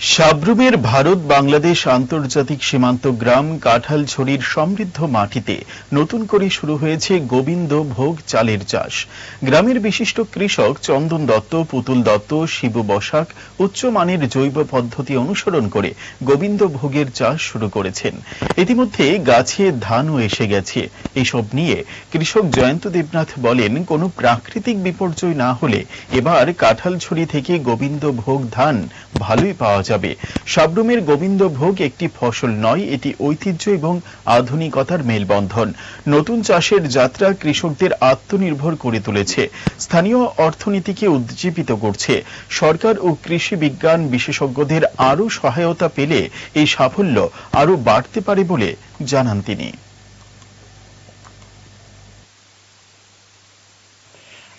সাব্রুমের ভারত বাংলাদেশ আন্তর্জাতিক সীমান্ত গ্রাম কাঁঠালছড়ির সমৃদ্ধ মাটিতে নতুন করে শুরু হয়েছে গোবিন্দ ভোগ চালের চাষ। গ্রামের বিশিষ্ট কৃষক চন্দন দত্ত, পুতুল দত্ত, শিবু বসাক উচ্চমানের জৈব পদ্ধতি অনুসরণ করে গোবিন্দ ভোগের চাষ শুরু করেছেন। ইতিমধ্যে গাছে ধানও এসে গেছে। এসব নিয়ে কৃষক জয়ন্ত দেবনাথ বলেন, কোনো প্রাকৃতিক বিপর্যয় না হলে এবার কাঁঠালছড়ি থেকে গোবিন্দ ভোগ ধান ভালোই পাওয়া যাবে। সাবরুমের গোবিন্দ ভোগ একটি ফসল নয়, এটি ঐতিহ্য এবং আধুনিকতার মেলবন্ধন। নতুন চাষের যাত্রা কৃষকদের আত্মনির্ভর করে তুলেছে। স্থানীয় অর্থনীতিকে উজ্জীবিত করছে। সরকার ও কৃষি বিজ্ঞান বিশেষজ্ঞদের আরও সহায়তা পেলে এই সাফল্য আরও বাড়তে পারে বলে জানান তিনি।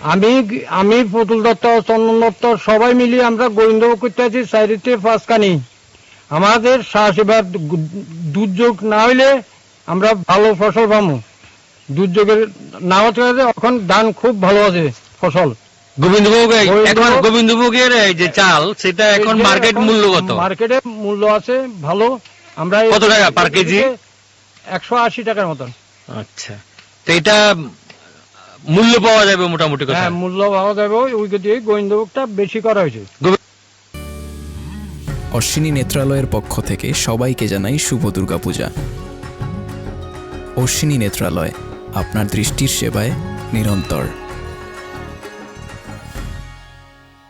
আমি আমি পুতুল দত্ত চন্দন দত্ত সবাই মিলিয়ে আমরা গোবিন্দ করতে আছি চারিতে পাঁচখানি আমাদের শ্বাস এবার দুর্যোগ না হইলে আমরা ভালো ফসল পাবো দুর্যোগের না হতে এখন ধান খুব ভালো আছে ফসল। গোবিন্দভোগ এখন গোবিন্দভোগের এই যে চাল সেটা এখন মার্কেট মূল্য কত মার্কেটে মূল্য আছে ভালো। আমরা কত টাকা per কেজি? একশো আশি টাকার মতন। আচ্ছা। তো এটা মূল্য পাওয়া যাবে মোটামুটি কথা। হ্যাঁ মূল্য পাওয়া যাবে ওই দিয়ে গোবিন্দভোগটা বেশি করা হয়েছে। অশ্বিনী নেত্রালয়ের পক্ষ থেকে সবাইকে জানাই শুভ দুর্গাপূজা। অশ্বিনী নেত্রালয় আপনার দৃষ্টির সেবায় নিরন্তর।